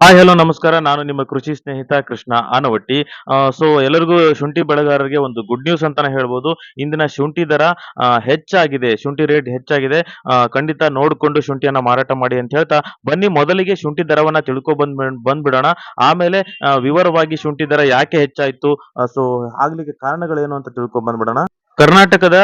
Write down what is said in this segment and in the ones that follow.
Hi hello ನಮಸ್ಕಾರ. ನಾನು ನಿಮ್ಮ ಕೃಷಿ ಸ್ನೇಹಿತ ಕೃಷ್ಣ ಆನವಟ್ಟಿ. ಸೊ ಎಲ್ಲರಿಗೂ ಶುಂಠಿ ಬೆಳೆಗಾರರಿಗೆ ಒಂದು ಗುಡ್ ನ್ಯೂಸ್ ಅಂತಾನೆ ಹೇಳ್ಬೋದು. ಇಂದಿನ ಶುಂಠಿ ದರ ಹೆಚ್ಚಾಗಿದೆ. ಶುಂಠಿ ರೇಟ್ ಹೆಚ್ಚಾಗಿದೆ. ಖಂಡಿತ ನೋಡಿಕೊಂಡು ಶುಂಠಿಯನ್ನ ಮಾರಾಟ ಮಾಡಿ ಅಂತ ಹೇಳ್ತಾ ಬನ್ನಿ, ಮೊದಲಿಗೆ ಶುಂಠಿ ದರವನ್ನ ತಿಳ್ಕೊ ಬಂದ್, ಬಂದ್ಬಿಡೋಣ. ಆಮೇಲೆ ವಿವರವಾಗಿ ಶುಂಠಿ ದರ ಯಾಕೆ ಹೆಚ್ಚಾಯಿತು? ಸೊ ಆಗ್ಲಿಕ್ಕೆ ಕಾರಣಗಳೇನು ಅಂತ ತಿಳ್ಕೊ ಬಂದ್ಬಿಡೋಣ. ಕರ್ನಾಟಕದ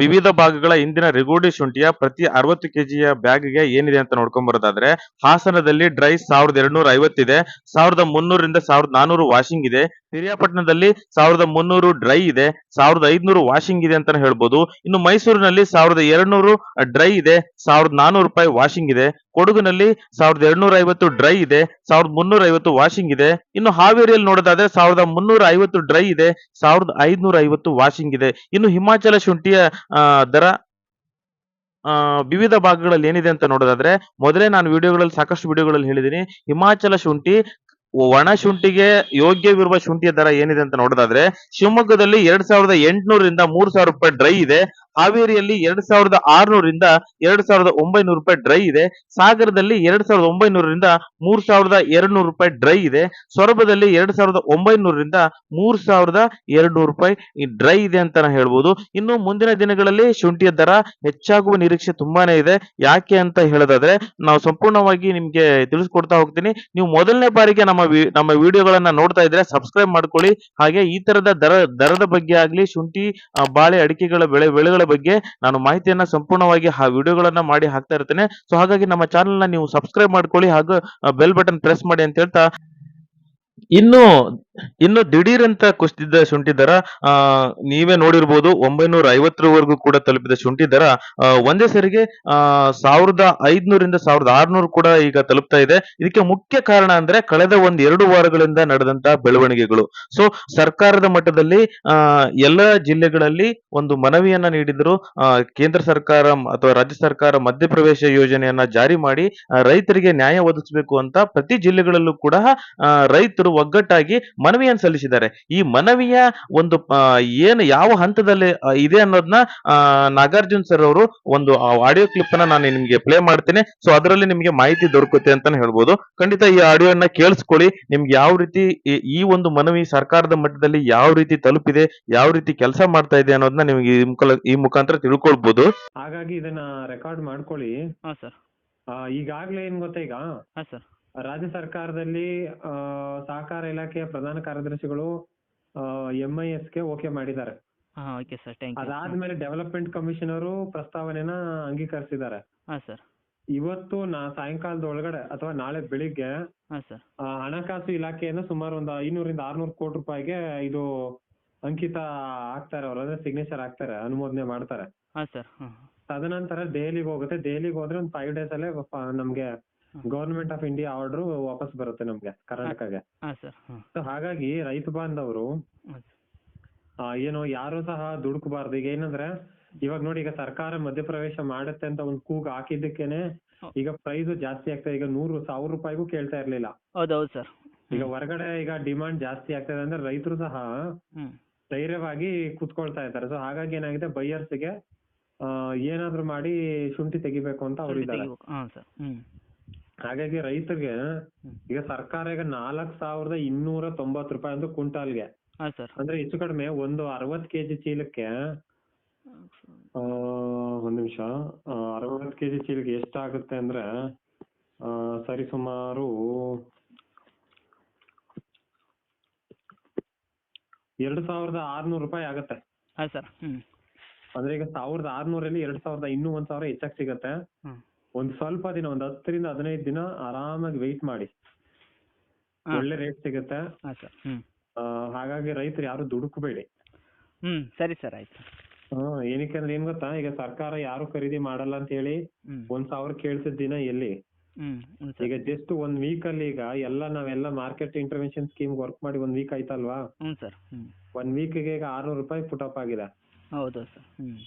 ವಿವಿಧ ಭಾಗಗಳ ಇಂದಿನ ರಿಗೋಡಿ ಶುಂಠಿಯ ಪ್ರತಿ ಅರವತ್ತು ಕೆಜಿಯ ಬ್ಯಾಗ್ಗೆ ಏನಿದೆ ಅಂತ ನೋಡ್ಕೊಂಡ್ ಬರೋದಾದ್ರೆ, ಹಾಸನದಲ್ಲಿ ಡ್ರೈ ಸಾವಿರದ ಎರಡ್ನೂರ ಐವತ್ತಿದೆ ಸಾವಿರದ ಮುನ್ನೂರಿಂದ ಸಾವಿರದ ನಾನೂರು ವಾಷಿಂಗ್ ಇದೆ. ಪಿರಿಯಾಪಟ್ಟಣದಲ್ಲಿ ಸಾವಿರದ ಮುನ್ನೂರು ಡ್ರೈ ಇದೆ, ಸಾವಿರದ ಐದುನೂರು ವಾಷಿಂಗ್ ಇದೆ ಅಂತಾನೆ ಹೇಳ್ಬೋದು. ಇನ್ನು ಮೈಸೂರಿನಲ್ಲಿ ಸಾವಿರದ ಎರಡ್ನೂರು ಡ್ರೈ ಇದೆ, ಸಾವಿರದ ನಾನೂರು ರೂಪಾಯಿ ವಾಷಿಂಗ್ ಇದೆ. ಕೊಡಗಿನಲ್ಲಿ ಸಾವಿರದ ಎರಡ್ನೂರ ಐವತ್ತು ಡ್ರೈ ಇದೆ, ಸಾವಿರದ ಮುನ್ನೂರ ಐವತ್ತು ವಾಷಿಂಗ್ ಇದೆ. ಇನ್ನು ಹಾವೇರಿಯಲ್ಲಿ ನೋಡೋದಾದ್ರೆ ಸಾವಿರದ ಮುನ್ನೂರ ಐವತ್ತು ಡ್ರೈ ಇದೆ, ಸಾವಿರದ ಐದುನೂರ ಐವತ್ತು ವಾಷಿಂಗ್ ಇದೆ. ಇನ್ನು ಹಿಮಾಚಲ ಶುಂಠಿಯ ದರ ವಿವಿಧ ಭಾಗಗಳಲ್ಲಿ ಏನಿದೆ ಅಂತ ನೋಡೋದಾದ್ರೆ, ಮೊದಲೇ ನಾನು ವಿಡಿಯೋಗಳಲ್ಲಿ ಸಾಕಷ್ಟು ವಿಡಿಯೋಗಳಲ್ಲಿ ಹೇಳಿದ್ದೀನಿ. ಹಿಮಾಚಲ ಶುಂಠಿ ಒಣ ಶುಂಠಿಗೆ ಯೋಗ್ಯವಿರುವ ಶುಂಠಿಯ ದರ ಏನಿದೆ ಅಂತ ನೋಡೋದಾದ್ರೆ ಶಿವಮೊಗ್ಗದಲ್ಲಿ ಎರಡ್ ಸಾವಿರದ ಎಂಟುನೂರರಿಂದ ಮೂರ್ ಸಾವಿರ ರೂಪಾಯಿ ಡ್ರೈ ಇದೆ. ಹಾವೇರಿಯಲ್ಲಿ ಎರಡ್ ಸಾವಿರದ ಆರ್ನೂರಿಂದ ಎರಡ್ ಸಾವಿರದ ಒಂಬೈನೂರು ರೂಪಾಯಿ ಡ್ರೈ ಇದೆ. ಸಾಗರದಲ್ಲಿ ಎರಡ್ ಸಾವಿರದ ಒಂಬೈನೂರರಿಂದ ಮೂರ್ ಸಾವಿರದ ಎರಡ್ ನೂರು ರೂಪಾಯಿ ಡ್ರೈ ಇದೆ. ಸೊರಬದಲ್ಲಿ ಎರಡ್ ಸಾವಿರದ ಒಂಬೈನೂರರಿಂದ ಮೂರ್ ಸಾವಿರದ ಎರಡ್ ನೂರು ರೂಪಾಯಿ ಡ್ರೈ ಇದೆ ಅಂತಾನೆ ಹೇಳ್ಬೋದು. ಇನ್ನು ಮುಂದಿನ ದಿನಗಳಲ್ಲಿ ಶುಂಠಿಯ ದರ ಹೆಚ್ಚಾಗುವ ನಿರೀಕ್ಷೆ ತುಂಬಾನೇ ಇದೆ. ಯಾಕೆ ಅಂತ ಹೇಳೋದಾದ್ರೆ ನಾವು ಸಂಪೂರ್ಣವಾಗಿ ನಿಮ್ಗೆ ತಿಳಿಸ್ಕೊಡ್ತಾ ಹೋಗ್ತೀನಿ. ನೀವು ಮೊದಲನೇ ಬಾರಿಗೆ ನಮ್ಮ ನಮ್ಮ ವಿಡಿಯೋಗಳನ್ನ ನೋಡ್ತಾ ಇದ್ರೆ ಸಬ್ಸ್ಕ್ರೈಬ್ ಮಾಡ್ಕೊಳ್ಳಿ. ಹಾಗೆ ಈ ತರದ ದರ, ದರದ ಬಗ್ಗೆ ಆಗ್ಲಿ, ಶುಂಠಿ ಬಾಳೆ ಅಡಿಕೆಗಳ ಬೆಳೆ, ಬೆಳೆಗಳ ಬಗ್ಗೆ ನಾನು ಮಾಹಿತಿಯನ್ನ ಸಂಪೂರ್ಣವಾಗಿ ಆ ವಿಡಿಯೋಗಳನ್ನ ಮಾಡಿ ಹಾಕ್ತಾ ಇರ್ತೇನೆ. ಸೊ ಹಾಗಾಗಿ ನಮ್ಮ ಚಾನಲ್ನ ನೀವು ಸಬ್ಸ್ಕ್ರೈಬ್ ಮಾಡ್ಕೊಳ್ಳಿ ಹಾಗೂ ಬೆಲ್ ಬಟನ್ ಪ್ರೆಸ್ ಮಾಡಿ ಅಂತ ಹೇಳ್ತಾ. ಇನ್ನು ಇನ್ನು ದಿಢೀರ್ ಅಂತ ಕುಸಿದಿದ್ದ ಶುಂಠಿ ದರ ಆ, ನೀವೇ ನೋಡಿರ್ಬೋದು ಒಂಬೈನೂರ ಐವತ್ತರವರೆಗೂ ಕೂಡ ತಲುಪಿದ ಶುಂಠಿ ದರ ಒಂದೇ ಸರಿಗೆ ಆ, ಸಾವಿರದ ಐದ್ನೂರಿಂದ ಸಾವಿರದ ಆರ್ನೂರು ಕೂಡ ಈಗ ತಲುಪ್ತಾ ಇದೆ. ಇದಕ್ಕೆ ಮುಖ್ಯ ಕಾರಣ ಅಂದ್ರೆ ಕಳೆದ ಒಂದ್ ಎರಡು ವಾರಗಳಿಂದ ನಡೆದಂತ ಬೆಳವಣಿಗೆಗಳು. ಸೊ ಸರ್ಕಾರದ ಮಟ್ಟದಲ್ಲಿ ಆ, ಎಲ್ಲ ಜಿಲ್ಲೆಗಳಲ್ಲಿ ಒಂದು ಮನವಿಯನ್ನ ನೀಡಿದ್ರು ಕೇಂದ್ರ ಸರ್ಕಾರ ಅಥವಾ ರಾಜ್ಯ ಸರ್ಕಾರ ಮಧ್ಯಪ್ರವೇಶ ಯೋಜನೆಯನ್ನ ಜಾರಿ ಮಾಡಿ ರೈತರಿಗೆ ನ್ಯಾಯ ಒದಗಿಸಬೇಕು ಅಂತ ಪ್ರತಿ ಜಿಲ್ಲೆಗಳಲ್ಲೂ ಕೂಡ ರೈತರು ಒಗ್ಗಟ್ಟಾಗಿ ಮನವಿಯನ್ನು ಸಲ್ಲಿಸಿದ್ದಾರೆ. ಈ ಮನವಿಯ ಒಂದು ಏನು ಯಾವ ಹಂತದಲ್ಲಿ ಇದೆ ಅನ್ನೋದನ್ನ ಆ, ನಾಗಾರ್ಜುನ್ ಸರ್ ಅವರು ಒಂದು ಆಡಿಯೋ ಕ್ಲಿಪ್ ಅನ್ನ ನಾನು ನಿಮ್ಗೆ ಪ್ಲೇ ಮಾಡ್ತೇನೆ. ಸೊ ಅದರಲ್ಲಿ ನಿಮ್ಗೆ ಮಾಹಿತಿ ದೊರಕುತ್ತೆ ಅಂತಾನೆ ಹೇಳ್ಬೋದು. ಖಂಡಿತ ಈ ಆಡಿಯೋ ಅನ್ನ ಕೇಳಿಸ್ಕೊಳ್ಳಿ. ನಿಮ್ಗೆ ಯಾವ ರೀತಿ ಈ- ಈ ಒಂದು ಮನವಿ ಸರ್ಕಾರದ ಮಟ್ಟದಲ್ಲಿ ಯಾವ ರೀತಿ ತಲುಪಿದೆ ಯಾವ ರೀತಿ ಕೆಲಸ ಮಾಡ್ತಾ ಇದೆ ಅನ್ನೋದನ್ನ ನಿಮ್ಗೆ ಈ ಮುಖ- ಈ ಮುಖಾಂತರ ತಿಳ್ಕೊಳ್ಬಹುದು ಹಾಗಾಗಿ ಇದನ್ನ ರೆಕಾರ್ಡ್ ಮಾಡ್ಕೊಳ್ಳಿ. ಹಾಂ ಸರ್ ಆ, ಈಗಾಗ್ಲೇ ಏನ್ ಗೊತ್ತಾ ಈಗ? ಹಾಂ ಸರ್ ರಾಜ್ಯ ಸರ್ಕಾರದಲ್ಲಿ ಆ, ಸಹಕಾರ ಇಲಾಖೆಯ ಪ್ರಧಾನ ಕಾರ್ಯದರ್ಶಿಗಳು ಎಂಐಎಸ್ಗೆ ಓಕೆ ಮಾಡಿದ್ದಾರೆ. ಹಾಂ ಓಕೆ ಸರ್ ಥ್ಯಾಂಕ್ ಯು ಅದಾದ್ಮೇಲೆ ಡೆವಲಪ್ಮೆಂಟ್ ಕಮಿಷನರು ಪ್ರಸ್ತಾವನೆನ ಅಂಗೀಕರಿಸಿದ್ದಾರೆ. ಹಾಂ ಸರ್ ಇವತ್ತು ನಾ ಸಾಯಂಕಾಲದ ಒಳಗಡೆ ಅಥವಾ ನಾಳೆ ಬೆಳಿಗ್ಗೆ ಹಾಂ ಸರ್ ಆ, ಹಣಕಾಸು ಇಲಾಖೆಯನ್ನು ಸುಮಾರು ಒಂದು ಐನೂರಿಂದ ಆರ್ನೂರು ಕೋಟಿ ರೂಪಾಯಿಗೆ ಇದು ಅಂಕಿತ ಹಾಕ್ತಾರೆ ಅವ್ರು ಅಂದ್ರೆ ಸಿಗ್ನೇಚರ್ ಹಾಕ್ತಾರೆ ಅನುಮೋದನೆ ಮಾಡ್ತಾರೆ. ಹಾಂ ಸರ್ ಹಾಂ ತದನಂತರ ದೆಹಲಿಗೆ ಹೋಗುತ್ತೆ. ದೆಹಲಿಗೆ ಹೋದ್ರೆ ಒಂದು ಫೈವ್ ಡೇಸ್ ಅಲ್ಲೇ ನಮ್ಗೆ ಗವರ್ಮೆಂಟ್ ಆಫ್ ಇಂಡಿಯಾ ಆರ್ಡರ್ ವಾಪಸ್ ಬರುತ್ತೆ ನಮ್ಗೆ ಕರ್ನಾಟಕಗೆ ಹಾಂ ಸರ್ ಹಾಂ. ಸೊ ಹಾಗಾಗಿ ರೈತ ಬಾಂಧವರು ಏನು ಯಾರು ಸಹ ದುಡುಕಬಾರ್ದು. ಈಗ ಏನಂದ್ರೆ ಇವಾಗ ನೋಡಿ ಈಗ ಸರ್ಕಾರ ಮಧ್ಯಪ್ರವೇಶ ಮಾಡುತ್ತೆ ಅಂತ ಒಂದು ಕೂಗ್ ಹಾಕಿದ್ದಕ್ಕೇನೆ ಈಗ ಪ್ರೈಸ್ ಜಾಸ್ತಿ ಆಗ್ತದೆ ಈಗ ನೂರು ಸಾವಿರ ರೂಪಾಯಿಗೂ ಕೇಳ್ತಾ ಇರ್ಲಿಲ್ಲ. ಹೌದು ಹೌದು ಸರ್. ಈಗ ಹೊರಗಡೆ ಈಗ ಡಿಮಾಂಡ್ ಜಾಸ್ತಿ ಆಗ್ತದೆ ಅಂದ್ರೆ ರೈತರು ಸಹ ಧೈರ್ಯವಾಗಿ ಕುತ್ಕೊಳ್ತಾ ಇದ್ದಾರೆ. ಸೊ ಹಾಗಾಗಿ ಏನಾಗಿದೆ ಬೈಯರ್ಸ್ಗೆ ಏನಾದ್ರು ಮಾಡಿ ಶುಂಠಿ ತೆಗಿಬೇಕು ಅಂತ ಅವ್ರು ಹಾಗಾಗಿ ರೈತರಿಗೆ ಈಗ ಸರ್ಕಾರ ಈಗ ನಾಲ್ಕ್ ಸಾವಿರದ ಇನ್ನೂರ ತೊಂಬತ್ತು ರೂಪಾಯಿ ಅಂದ್ರೆ ಕ್ವಿಂಟಾಲ್ಗೆ. ಹಾಂ ಸರ್. ಅಂದ್ರೆ ಹೆಚ್ಚು ಕಡಿಮೆ ಒಂದು ಅರವತ್ ಕೆಜಿ ಚೀಲಕ್ಕೆ ಆ, ಒಂದ್ ನಿಮಿಷ. ಅರವತ್ ಕೆಜಿ ಚೀಲಕ್ಕೆ ಎಷ್ಟಾಗುತ್ತೆ ಅಂದ್ರೆ ಆ, ಸರಿ ಸುಮಾರು ಎರಡು ಸಾವಿರದ ಆರ್ನೂರು ರೂಪಾಯಿ ಆಗತ್ತೆ. ಹಾಂ ಸರ್. ಹ್ಞೂ ಅಂದ್ರೆ ಈಗ ಸಾವಿರದ ಆರ್ನೂರಲ್ಲಿ ಎರಡ್ ಸಾವಿರದ ಇನ್ನೂ ಒಂದ್ ಸಾವಿರ ಹೆಚ್ಚಾಗಿ ಸಿಗತ್ತೆ. ಹ್ಮ್. ಒಂದ್ ಸ್ವಲ್ಪ ದಿನ ಒಂದ್ ಹತ್ತರಿಂದ ಹದಿನೈದು ದಿನ ಆರಾಮಾಗಿ ವೆಯ್ಟ್ ಮಾಡಿ. ಒಳ್ಳೆ ರೇಟ್ ಸಿಗುತ್ತೆ. ಹಾಂ ಸರ್ ಹ್ಞೂ ಆ, ಹಾಗಾಗಿ ರೈತರು ಯಾರು ದುಡುಕಬೇಡಿ. ಹ್ಮ್ ಸರಿ ಸರ್ ಆಯ್ತು. ಹ್ಮ್ ಏನಕ್ಕೆ ಅಂದ್ರೆ ಏನ್ ಗೊತ್ತಾ? ಈಗ ಸರ್ಕಾರ ಯಾರು ಖರೀದಿ ಮಾಡಲ್ಲ ಅಂತ ಹೇಳಿ ಒಂದ್ ಸಾವಿರ ಕೇಳ್ಸಿದ ದಿನ ಎಲ್ಲಿ? ಸರ್. ಈಗ ಜಸ್ಟ್ ಒಂದ್ ವೀಕ್ ಅಲ್ಲಿ ಈಗ ಎಲ್ಲ ನಾವೆಲ್ಲ ಮಾರ್ಕೆಟ್ ಇಂಟರ್ವೆನ್ಷನ್ ಸ್ಕೀಮ್ ವರ್ಕ್ ಮಾಡಿ ಒಂದ್ ವೀಕ್ ಆಯ್ತಲ್ವಾ? ಸರ್. ಒಂದ್ ವೀಕ್ ಈಗ ಆರ್ನೂರು ರೂಪಾಯಿ ಪುಟಪ್ ಆಗಿದೆ. ಹೌದು ಸರ್.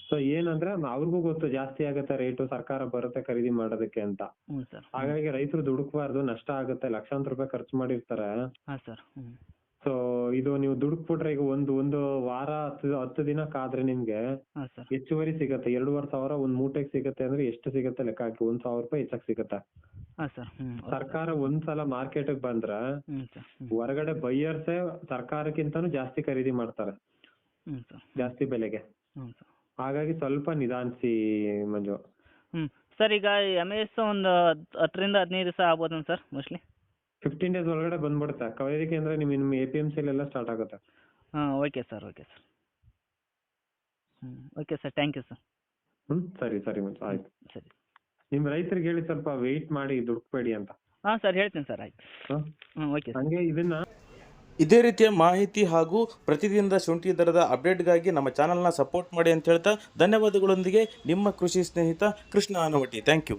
ಸೊ ಏನಂದ್ರೆ ಅವ್ರಿಗೂ ಗೊತ್ತು ಜಾಸ್ತಿ ಆಗುತ್ತೆ ರೇಟು ಸರ್ಕಾರ ಬರುತ್ತೆ ಖರೀದಿ ಮಾಡೋದಕ್ಕೆ ಅಂತ. ಹ್ಞೂ ಸರ್. ಹಾಗಾಗಿ ರೈತರು ದುಡುಕ್ಬಾರ್ದು ನಷ್ಟ ಆಗುತ್ತೆ ಲಕ್ಷಾಂತರ ರೂಪಾಯಿ ಖರ್ಚು ಮಾಡಿರ್ತಾರೆ. ಹಾಂ ಸರ್. ಹ್ಞೂ ಸೊ ಇದು ನೀವು ದುಡುಕ್ಬಿಟ್ರೆ ಈಗ ಒಂದು ಒಂದು ವಾರ ಹತ್ತು ಹತ್ತು ದಿನ ಕಾದ್ರೆ ನಿಮ್ಗೆ ಹಾಂ ಸರ್. ಹೆಚ್ಚುವರಿ ಸಿಗತ್ತೆ. ಎರಡೂವರೆ ಸಾವಿರ ಒಂದ್ ಮೂಟೆಗೆ ಸಿಗತ್ತೆ ಅಂದ್ರೆ ಎಷ್ಟು ಸಿಗತ್ತೆ ಲೆಕ್ಕ ಹಾಕಿ ಒಂದ್ ಸಾವಿರ ರೂಪಾಯಿ ಹೆಚ್ಚಾಗಿ ಸಿಗತ್ತೆ. ಸರ್ಕಾರ ಸರ್. ಸಲ ಸರ್ಕಾರ ಒಂದ್ಸಲ ಮಾರ್ಕೆಟ್ ಬಂದ್ರ ಸರ್. ಹೊರಗಡೆ ಬೈಯರ್ಸೇ ಸರ್ಕಾರಕ್ಕಿಂತಾನು ಜಾಸ್ತಿ ಖರೀದಿ ಮಾಡ್ತಾರೆ. ಸರ್. ಜಾಸ್ತಿ ಬೆಲೆಗೆ. ಸರ್. ಹಾಗಾಗಿ ಸ್ವಲ್ಪ ನಿಧಾನಿಸಿ ಮಂಜು. ಸರ್ ಈಗ ಎಂ ಎಸ್ ಒಂದು ಹತ್ತರಿಂದ ಹದಿನೈದು ದಿವಸ ಆಗ್ಬೋದಾ ಸರ್ ಮೋಸ್ಟ್ಲಿ ಫಿಫ್ಟೀನ್ ಡೇಸ್ ಒಳಗಡೆ ಬಂದ್ಬಿಡುತ್ತೆ. ಖರೀದಿ ಕೇಂದ್ರ ನಿಮ್ ನಿಮ್ಮ ಎ ಪಿ ಎಂ ಎಲ್ಲ ಸ್ಟಾರ್ಟ್ ಆಗುತ್ತೆ. ಹಾಂ ಓಕೆ ಸರ್ ಓಕೆ ಸರ್ ಹ್ಞೂ okay sir thank you sir ಹ್ಮ್ ಸರಿ ಸರಿ ಮಂಜು ಆಯ್ತು. ಸರಿ. ನಿಮ್ಮ ರೈತರಿಗೆ ಹೇಳಿ ಸ್ವಲ್ಪ ವೆಯ್ಟ್ ಮಾಡಿ ದುಡ್ಕಬೇಡಿ ಅಂತ. ಹಾಂ ಸರ್ ಹೇಳ್ತೀನಿ ಸರ್ ಆಯ್ತು. ಹಾಂ? ಹ್ಞೂ ಓಕೆ ಸರ್ ಹಂಗೆ ಇದನ್ನ ಇದೇ ರೀತಿಯ ಮಾಹಿತಿ ಹಾಗೂ ಪ್ರತಿದಿನದ ಶುಂಠಿ ದರದ ಅಪ್ಡೇಟ್ಗಾಗಿ ನಮ್ಮ ಚಾನಲ್ನ ಸಪೋರ್ಟ್ ಮಾಡಿ ಅಂತ ಹೇಳ್ತಾ ಧನ್ಯವಾದಗಳೊಂದಿಗೆ ನಿಮ್ಮ ಕೃಷಿ ಸ್ನೇಹಿತ ಕೃಷ್ಣ ಆನವಟ್ಟಿ. Thank you